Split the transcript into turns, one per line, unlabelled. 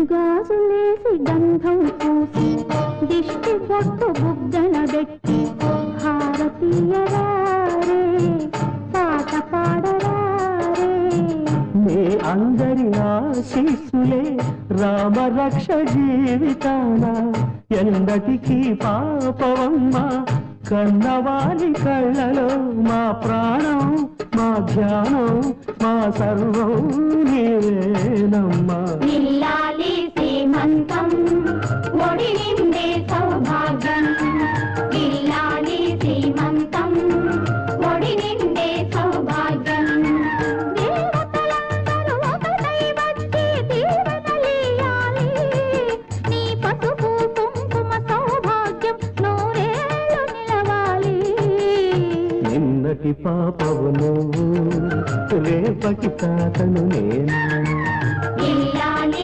గాజులేసి గంధం పూసి దిష్టి పొట్టు బుగ్గన పెట్టి భారతీయ పాట పాడరారే.
నీ అందరి ఆశీస్సులే రామరక్ష జీవితాన ఎందటికి పాపవమ్మ కన్నవాలి కళ్ళలో మా ప్రాణం మా ధ్యానం మా సర్వం నీవేనమ్మా.
ఒడి నిండే సౌభాగ్యం. ఇల్లాలి సీమంతం ఒడి నిండే సౌభాగ్యం
పాపవు నువ్వు రేపటి తాతను నేను